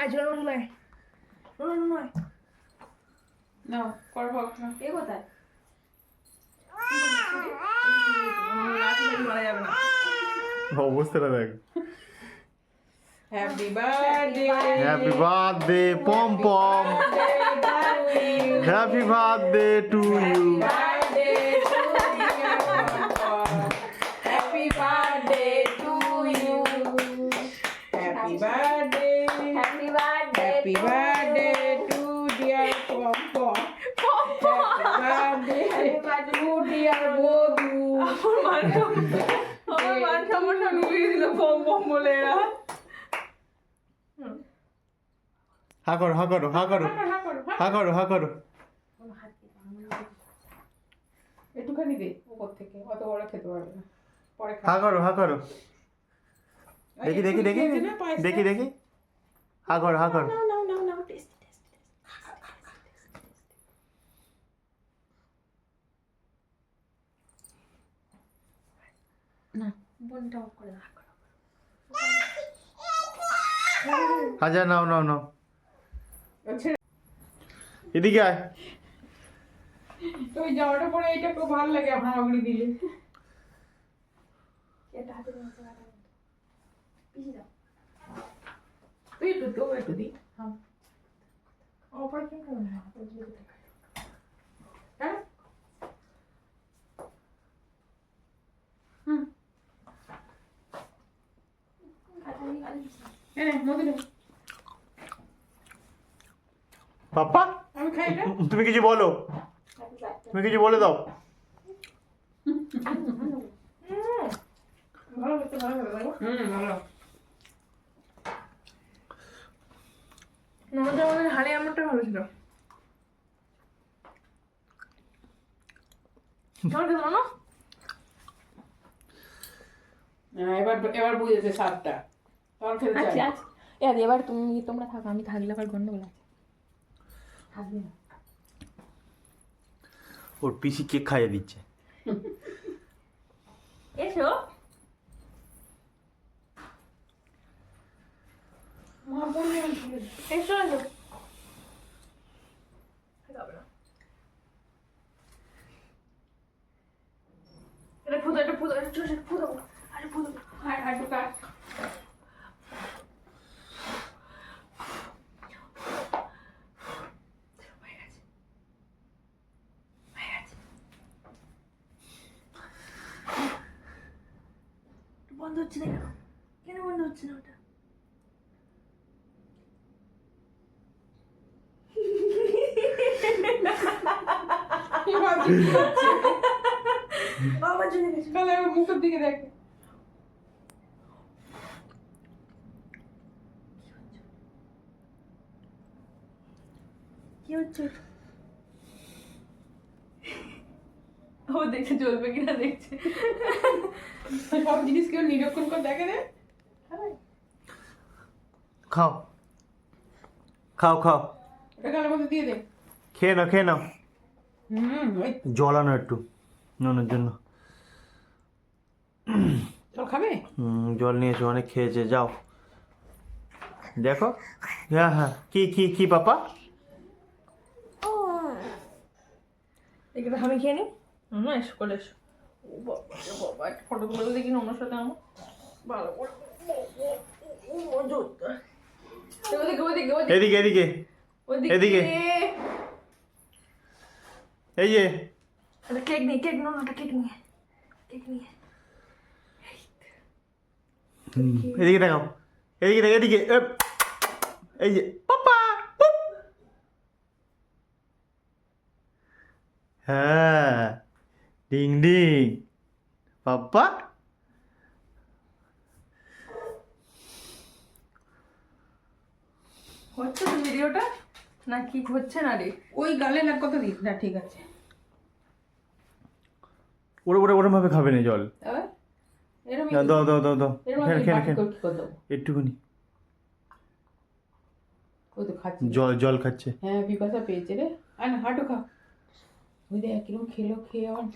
আয় ঝোলা ঝোলায় ঝোলা ঝোলায় নাও কর না এ কোথায়? অবস্থাটা দেখ। Happy birthday happy birthday Pom Pom happy birthday to you happy birthday to you happy birthday happy birthday happy birthday to dear Pompom happy birthday to dear বধু আমার মান সমস্যা ডুবিয়ে দিল বম বম বলে এরা হা করো হা করো হা করো। হা করো হা করো একটুখানি দে উপর থেকে অত বড় খেতে পারবে না। পরে হা করো হা করো। দেখি দেখি দেখি? দেখি দেখি। হা করো হা করো নাও নাও নাও নাও টেস্ট না বোনটা অফ করে দাও আচ্ছা নাও নাও নাও ছেড়ে এদিকে আয় তো ওই জামাটা পরে এইটা খুব ভালো লাগে আমার অগ্নি দিলে এটা হাতে নিয়ে আসো হাতে পিছিয়ে দাও তুই একটু তো একটু দি হ্যাঁ অপর কি করবে না হ্যাঁ হুম হাতে নিয়ে হাতে পিছিয়ে দাও। এনে মধু দে। পাপ্পা আমি খাই তুমি কিছু বলো। তুমি কিছু বলে দাও। আমাদের আমাদের হাড়ি আমটা ভালো ছিল হ্যাঁ, এবার এবার বুঝেছে খেতে আচ্ছা আচ্ছা। এবার তুমি তোমরা থাকো আমি থাকলে আবার গন্ডগোল আছে। থাকবে না। ওর পিসি কেক খাইয়ে দিচ্ছে। এসো। মা। এসো এসো খাবে না। এটা ফুটো এটা ফুটো এটা ছোট ছোট ফুটো আরে ফুটো আর আর একটু কাট হয়ে গেছে হয়ে গেছে বন্ধ হচ্ছে না কেন কেন বন্ধ হচ্ছে না ওটা কি ভাবছি কি হচ্ছে? আমার জন্য গেছে তাহলে ওর মুখের দিকে দেখ কি হচ্ছে ও দেখছে জ্বলবে কিনা দেখছে। সব জিনিস কেউ নিরীক্ষণ করে দেখে রে। খাও। খাও খাও। ওটা গালের মধ্যে দিয়ে দে। খেয়ে নাও খেয়ে নাও। জল আনো একটু নুনের জন্য। জল খাবে? জল নিয়েছো অনেক খেয়েছে যাও। দেখো। হ্যাঁ হ্যাঁ। কি কি কি পাপা? এগুলো আমি খেয়ে নিই না এসো করে এসো। ও বাবা একটা ফটো তুলে দেখি না ওনার সাথে আমার। ভালো করে এদিকে এদিকে। এই যে। একটা কেক নিয়ে কেক নাও না কেক নিয়ে। কেক নিয়ে। এদিকে দেখাও। এদিকে দেখ এদিকে। এই যে পাপা। হ্যাঁ। ডিং ডিং পাপা হচ্ছে তো ভিডিওটা? না কি হচ্ছে না রে? ওই গালে লাগ কত দিস। না ঠিক আছে। ওরে ওরে ওরম ভাবে খাবে না জল। দাও দাও দাও দাও। দেবো একটুখানি। ওই তো খাচ্ছি। জল জল খাচ্ছে। হ্যাঁ পিপাসা পেয়েছে রে। আর না হাঁটু খা। ওই দেখ কীরকম খেলো খেয়ে আবার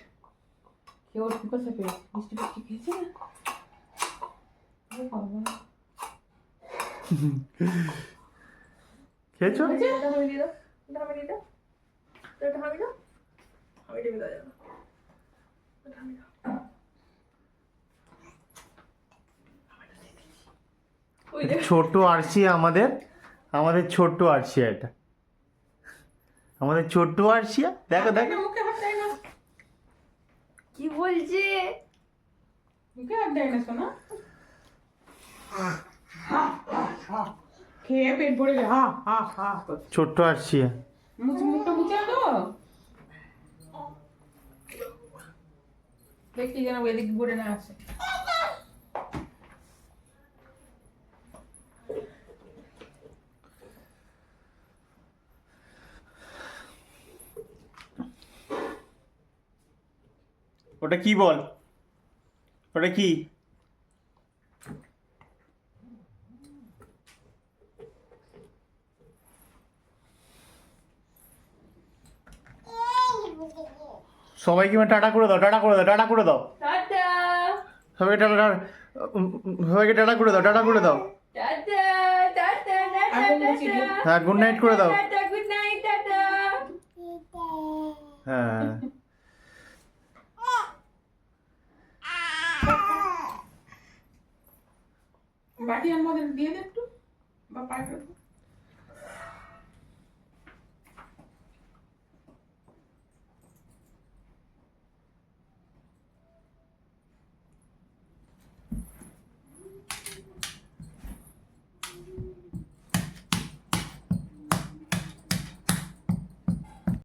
খেয়ে ওর পিপাসা পেয়েছে মিষ্টি মিষ্টি খেয়েছে না খেয়েছো ছোট আরসিয়া আমাদের আমাদের ছোট্ট আরসিয়া এটা। আমাদের ছোট্ট আরসিয়া দেখো দেখো। কি বলছে? মুখে হাত দেয় না সোনা? খেয়ে পেট ভরে যায় হা হা হা। ছোট্ট মুখ মুখটা মুছে তো দেখি যেন এদিক ঘুরে না আসে। ওটা কি বল? ওটা কি? সবাইকে এবার টাটা করে দাও টাটা করে দাও টাটা করে দাও। টাটা। সবাইকে টাটা সবাইকে টাটা করে দাও টাটা করে দাও। হ্যাঁ গুড নাইট করে দাও। Tata good night tata. হ্যাঁ। বাটি আর মদের দিয়ে দে একটু বা পায়ে